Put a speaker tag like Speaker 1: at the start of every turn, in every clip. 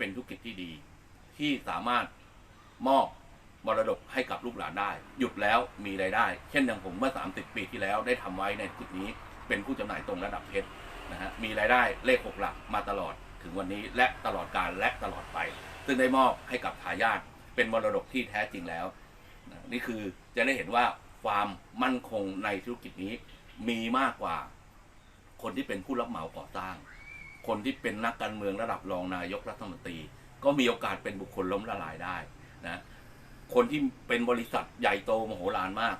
Speaker 1: เป็นธุรกิจที่ดี ที่สามารถมอบมรดกให้กับลูกหลานได้ หยุดแล้วมีรายได้ เช่นอย่างผมเมื่อ 30 ปีที่แล้วได้ทำไว้ในจุดนี้เป็นผู้จำหน่ายตรงระดับเพชรนะฮะมีรายได้เลขหกหลักมาตลอดถึงวันนี้และตลอดการและตลอดไป ซึ่งได้มอบให้กับทายาทเป็นมรดกที่แท้จริงแล้วนะนี่คือจะได้เห็นว่าความมั่นคงในธุรกิจนี้มีมากกว่าคนที่เป็นผู้รับเหมาก่อสร้าง คนที่เป็นนักการเมืองระดับรองนายกรัฐมนตรี ก็มีโอกาสเป็นบุคคลล้มละลายได้นะคนที่เป็นบริษัทใหญ่โตมโหฬารมาก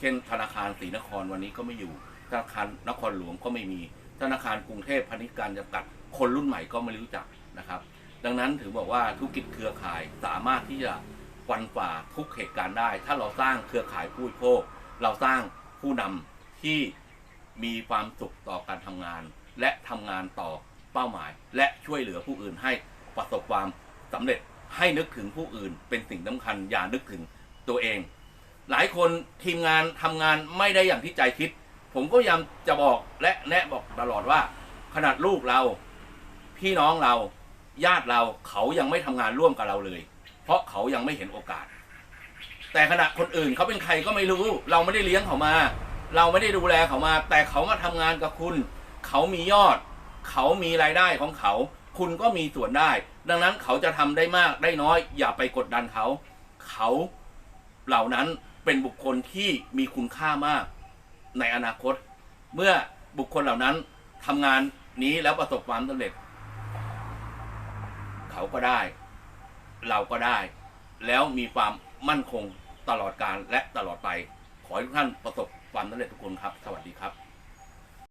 Speaker 1: เช่น ธนาคารศรีนครวันนี้ก็ไม่อยู่ ธนาคารนครหลวงก็ไม่มี ธนาคารกรุงเทพพาณิชย์การจำกัด คนรุ่นใหม่ก็ไม่รู้จักนะครับ ดังนั้นถือบอกว่าธุรกิจเครือข่ายสามารถที่จะฟันฝ่าทุกเหตุการณ์ได้ ถ้าเราสร้างเครือข่ายผู้บริโภค เราสร้างผู้นำที่มีความสุขต่อการทำงาน และทำงานต่อเป้าหมาย และช่วยเหลือผู้อื่นให้ประสบความสำเร็จให้นึกถึงผู้อื่น เป็นสิ่งสำคัญอย่านึกถึงตัวเอง หลายคนทีมงานทำงานไม่ได้อย่างที่ใจคิด ผมก็พยายามจะบอกและแนะบอกตลอดว่า ขนาดลูกเรา พี่น้องเราญาติเราเขายังไม่ทำงานร่วมกับเราเลย เพราะเขายังไม่เห็นโอกาส แต่ขณะคนอื่นเขาเป็นใครก็ไม่รู้ เราไม่ได้เลี้ยงเขามา เราไม่ได้ดูแลเขามา แต่เขามาทำงานกับคุณ เขามียอด เขามีรายได้ของเขา คุณก็มีส่วนได้ ดังนั้นเขาจะทำได้มากได้น้อย อย่าไปกดดันเขา เขาเหล่านั้นเป็นบุคคลที่มีคุณค่ามากในอนาคต เมื่อบุคคลเหล่านั้นทำงานนี้แล้วประสบความสำเร็จ เขาก็ได้ เราก็ได้ แล้วมีความมั่นคงตลอดการและตลอดไป ขอให้ทุกท่านประสบความสำเร็จทุกคนครับ สวัสดีครับ